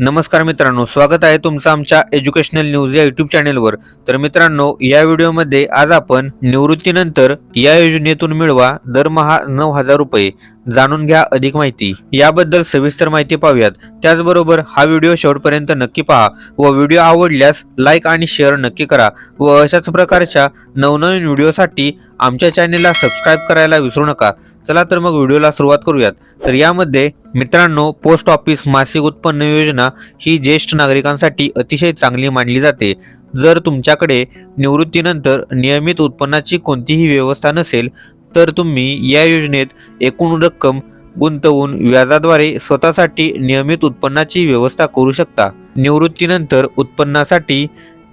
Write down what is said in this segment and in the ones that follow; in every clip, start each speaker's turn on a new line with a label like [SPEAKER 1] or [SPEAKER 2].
[SPEAKER 1] नमस्कार मित्रांनो स्वागत आहे तुमचं आमच्या एज्युकेशनल न्यूज या युट्यूब चॅनेलवर तर मित्रांनो या व्हिडिओमध्ये आज आपण निवृत्तीनंतर या योजनेतून मिळवा दरमहा नऊ हजार रुपये जाणून घ्या अधिक माहिती. याबद्दल सविस्तर माहिती पाहूयात. त्याचबरोबर हा व्हिडिओ शेवटपर्यंत नक्की पहा व व्हिडिओ आवडल्यास लाईक आणि शेअर नक्की करा व अशाच प्रकारच्या नवनवीन व्हिडिओसाठी आमच्या चॅनेलला सबस्क्राईब करायला विसरू नका. चला तर मग व्हिडिओला सुरुवात करूयात. तर यामध्ये मित्रांनो पोस्ट ऑफिस मासिक उत्पन्न योजना ही ज्येष्ठ नागरिकांसाठी अतिशय चांगली मानली जाते. जर तुमच्याकडे निवृत्तीनंतर नियमित उत्पन्नाची कोणतीही व्यवस्था नसेल तर तुम्ही या योजनेत एकूण रक्कम गुंतवून व्याजाद्वारे स्वतःसाठी नियमित उत्पन्नाची व्यवस्था करू शकता. निवृत्तीनंतर उत्पन्नासाठी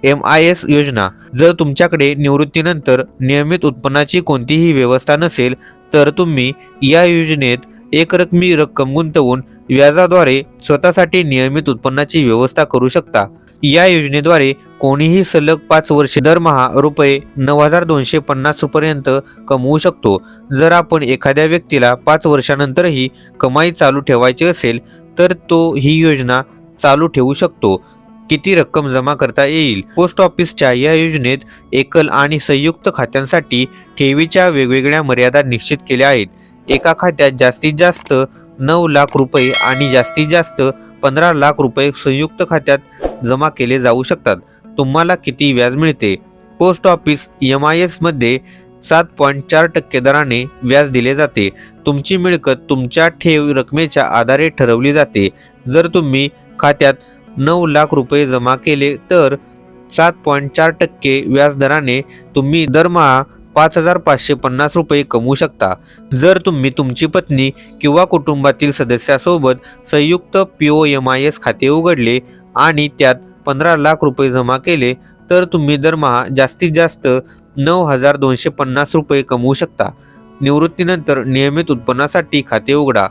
[SPEAKER 1] एम आय एस योजना. जर तुमच्याकडे निवृत्तीनंतर नियमित उत्पन्नाची कोणतीही व्यवस्था नसेल तर तुम्ही या योजनेत एकरकमी रक्कम गुंतवून व्याजाद्वारे स्वतःसाठी नियमित उत्पन्नाची व्यवस्था करू शकता. या योजनेद्वारे कोणीही सलग पाच वर्षे दरमहा रुपये नऊ हजार दोनशे पन्नास पर्यंत कमवू शकतो. जर आपण एखाद्या व्यक्तीला पाच वर्षानंतरही कमाई चालू ठेवायची असेल तर तो ही योजना चालू ठेवू शकतो. किती रक्कम जमा करता येईल? पोस्ट ऑफिसच्या या योजनेत एकल आणि संयुक्त खात्यांसाठी ठेवीच्या वेगवेगळ्या मर्यादा निश्चित केल्या आहेत. एका खात्यात जास्तीत जास्त नऊ लाख रुपये आणि जास्तीत जास्त पंधरा लाख रुपये संयुक्त खात्यात जमा केले जाऊ शकतात. तुम्हाला किती व्याज मिळते? पोस्ट ऑफिस एम आय एसमध्ये सात पॉईंट चार टक्के दराने व्याज दिले जाते. तुमची मिळकत तुमच्या ठेव रकमेच्या आधारे ठरवली जाते. जर तुम्ही खात्यात नऊ लाख रुपये जमा केले तर सात पॉईंट चार टक्के व्याज दराने तुम्ही दरमहा पाच हजार पाचशे पन्नास रुपये कमवू शकता. जर तुम्ही तुमची पत्नी किंवा कुटुंबातील सदस्यासोबत संयुक्त P O M I S खाते उघडले आणि त्यात पंधरा लाख रुपये जमा केले तर तुम्ही दरमहा जास्तीत जास्त नऊ हजार दोनशे पन्नास रुपये कमवू शकता. निवृत्तीनंतर नियमित उत्पन्नासाठी खाते उघडा.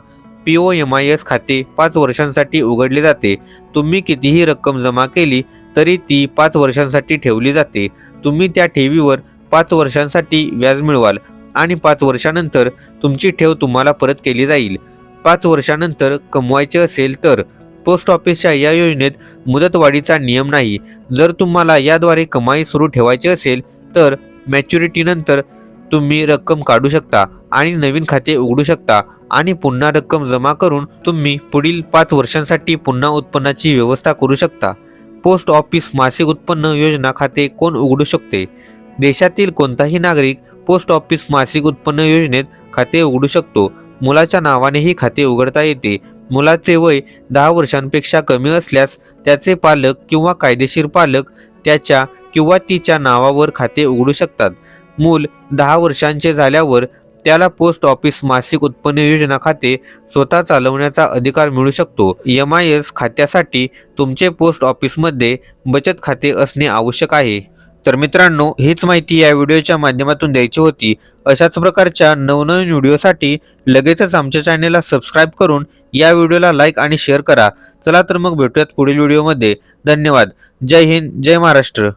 [SPEAKER 1] P O M I S खाते पाच वर्षांसाठी उघडले जाते. तुम्ही कितीही रक्कम जमा केली तरी ती पाच वर्षांसाठी ठेवली जाते. तुम्ही त्या ठेवीवर पाच वर्षांसाठी व्याज मिळवाल आणि पाच वर्षानंतर तुमची ठेव तुम्हाला परत केली जाईल. पाच वर्षानंतर कमवायचे असेल तर पोस्ट ऑफिसच्या या योजनेत मुदतवाढीचा नियम नाही. जर तुम्हाला याद्वारे कमाई सुरू ठेवायची असेल तर मॅच्युरिटीनंतर तुम्ही रक्कम काढू शकता आणि नवीन खाते उघडू शकता आणि पुन्हा रक्कम जमा करून तुम्ही पुढील पाच वर्षांसाठी पुन्हा उत्पन्नाची व्यवस्था करू शकता. पोस्ट ऑफिस मासिक उत्पन्न योजना खाते कोण उघडू शकते? देशातील कोणताही नागरिक पोस्ट ऑफिस मासिक उत्पन्न योजनेत खाते उघडू शकतो. मुलाच्या नावानेही खाते उघडता येते. मुलाचे वय दहा वर्षांपेक्षा कमी असल्यास त्याचे पालक किंवा कायदेशीर पालक त्याच्या किंवा तिच्या नावावर खाते उघडू शकतात. मूल दहा वर्षांचे झाल्यावर त्याला पोस्ट ऑफिस मासिक उत्पन्न योजना खाते स्वतः चालवण्याचा अधिकार मिळू शकतो. एम आय एस खात्यासाठी तुमचे पोस्ट ऑफिसमध्ये बचत खाते असणे आवश्यक आहे. तर मित्रांनो हीच माहिती या व्हिडिओच्या माध्यमातून द्यायची होती. अशाच प्रकारच्या नवनवीन व्हिडिओसाठी लगेचच आमच्या चॅनेलला सबस्क्राईब करून या व्हिडिओला लाईक आणि शेअर करा. चला तर मग भेटूयात पुढील व्हिडिओमध्ये. धन्यवाद. जय हिंद जय महाराष्ट्र.